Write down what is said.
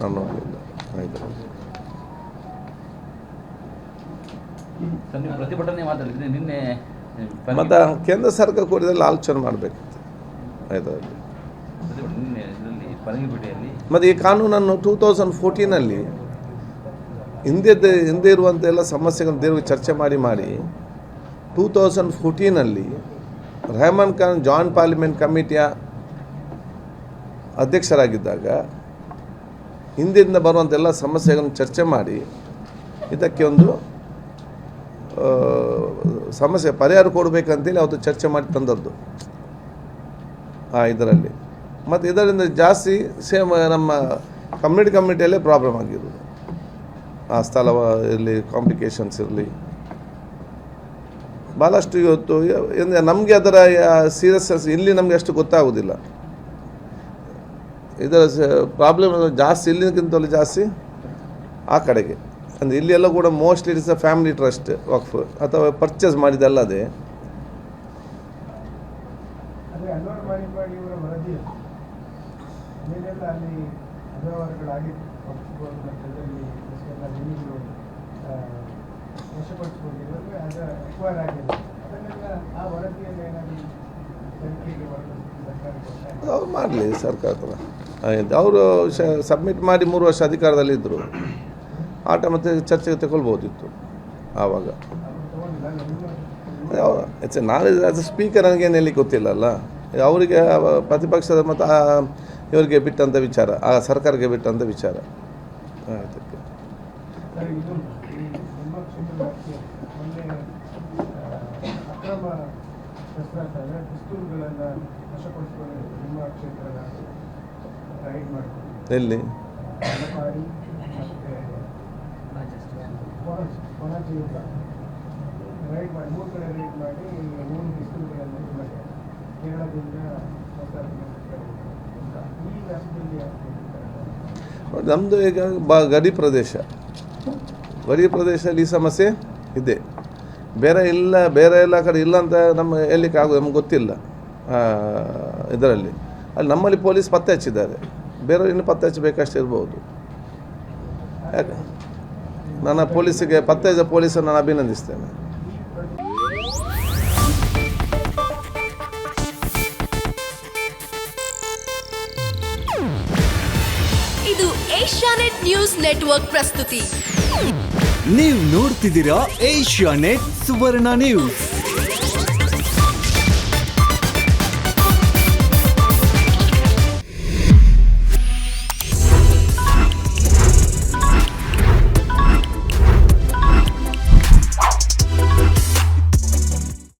ನಾನು ನೋಡಲಿಲ್ಲ ಆಯಿತು ಪ್ರತಿಭಟನೆ ಮಾತಾಡಿದ್ರಿ ನಿನ್ನೆ ಮತ್ತು ಕೇಂದ್ರ ಸರ್ಕಾರ ಕೂಡಿದಲ್ಲಿ ಆಲೋಚನೆ ಮಾಡಬೇಕಿತ್ತು ಆಯಿತು ಮತ್ತು ಈ ಕಾನೂನನ್ನು ಟೂ ತೌಸಂಡ್ ಫೋರ್ಟೀನಲ್ಲಿ ಹಿಂದೆ ಹಿಂದೆ ಇರುವಂಥ ಎಲ್ಲ ಸಮಸ್ಯೆಗಳನ್ನು ದೇವ್ರಿಗೆ ಚರ್ಚೆ ಮಾಡಿ ಮಾಡಿ ಟೂ ತೌಸಂಡ್ ಫೋರ್ಟೀನಲ್ಲಿ ರೆಹಮಾನ್ ಖಾನ್ ಜಾಯಿಂಟ್ ಪಾರ್ಲಿಮೆಂಟ್ ಕಮಿಟಿಯ ಅಧ್ಯಕ್ಷರಾಗಿದ್ದಾಗ ಹಿಂದಿನಿಂದ ಬರುವಂಥ ಎಲ್ಲ ಸಮಸ್ಯೆಗಳನ್ನು ಚರ್ಚೆ ಮಾಡಿ ಇದಕ್ಕೆ ಒಂದು ಸಮಸ್ಯೆ ಪರಿಹಾರ ಕೊಡಬೇಕಂತೇಳಿ ಅವತ್ತು ಚರ್ಚೆ ಮಾಡಿ ತಂದದ್ದು ಆ ಇದರಲ್ಲಿ. ಮತ್ತು ಇದರಿಂದ ಜಾಸ್ತಿ ಸೇಮ್ ನಮ್ಮ ಕಮ್ಯುನಿಟಿ ಕಮ್ಯುನಿಟಿಯಲ್ಲೇ ಪ್ರಾಬ್ಲಮ್ ಆಗಿರೋದು. ಆ ಸ್ಥಳ ಇರಲಿ ಕಾಂಪ್ಲಿಕೇಶನ್ಸ್ ಇರಲಿ. ಭಾಳಷ್ಟು ಇವತ್ತು ನಮಗೆ ಅದರ ಸೀರಿಯಸ್ನೆಸ್ ಇಲ್ಲಿ ನಮಗೆ ಅಷ್ಟು ಗೊತ್ತಾಗೋದಿಲ್ಲ. ಇದರ ಪ್ರಾಬ್ಲಮ್ ಜಾಸ್ತಿ ಇಲ್ಲಿಗಿಂತಲೂ ಜಾಸ್ತಿ ಆ ಕಡೆಗೆ. ಅಂದರೆ ಇಲ್ಲಿ ಎಲ್ಲ ಕೂಡ mostly it's a family trust ವಕ್ಫ್ ಅಥವಾ ಪರ್ಚೇಸ್ ಅವ್ರು ಮಾಡಲಿ ಸರ್ಕಾರ ಅವರು ಸಬ್ಮಿಟ್ ಮಾಡಿ ಮೂರು ವರ್ಷ ಅಧಿಕಾರದಲ್ಲಿದ್ದರು ಆಟ ಮತ್ತು ಚರ್ಚೆಗೆ ತಗೊಳ್ಬೋದಿತ್ತು ಆವಾಗ. ಇಟ್ಸ್ ನಾನು ಆಸ್ ಸ್ಪೀಕರ್ ನನಗೇನು ಹೇಳಿ ಗೊತ್ತಿಲ್ಲಲ್ಲ. ಅವರಿಗೆ ಪ್ರತಿಪಕ್ಷದ ಮತ್ತು ಇವರಿಗೆ ಬಿಟ್ಟಂಥ ವಿಚಾರ, ಆ ಸರ್ಕಾರಕ್ಕೆ ಬಿಟ್ಟಂಥ ವಿಚಾರ. ಅಕ್ರಮ ನಿಮ್ಮ ಮಾಡಿಕೊಂಡು ಎಲ್ಲಿ. ನಮ್ಮದು ಈಗ ಬ ಗಡಿ ಪ್ರದೇಶ. ಗಡಿ ಪ್ರದೇಶದಲ್ಲಿ ಈ ಸಮಸ್ಯೆ ಇದೆ. ಬೇರೆ ಇಲ್ಲ ಬೇರೆ ಎಲ್ಲ ಕಡೆ ಇಲ್ಲ ಅಂತ ನಮ್ಮ ಹೇಳಲಿಕ್ಕೆ ಆಗೋದು ನಮ್ಗೆ ಗೊತ್ತಿಲ್ಲ. ಇದರಲ್ಲಿ. ಅಲ್ಲಿ ನಮ್ಮಲ್ಲಿ ಪೊಲೀಸ್ ಪತ್ತೆ ಹಚ್ಚಿದ್ದಾರೆ. ಬೇರೆ ಇನ್ನು ಪತ್ತೆ ಹಚ್ಚಬೇಕಷ್ಟೇ ಇರ್ಬೋದು. ಯಾಕೆ? ನನ್ನ ಪೊಲೀಸಿಗೆ ಪತ್ತೆ ಹಚ್ಚಿದ ಪೊಲೀಸನ್ನು ನಾನು ಅಭಿನಂದಿಸ್ತೇನೆ. ಇದು ಏಷ್ಯಾನೆಟ್ ನ್ಯೂಸ್ ನೆಟ್ವರ್ಕ್ ಪ್ರಸ್ತುತಿ. ನೀವು ನೋಡ್ತಿದ್ದೀರಾ ಏಷ್ಯಾನೆಟ್ ಸುವರ್ಣ ನ್ಯೂಸ್.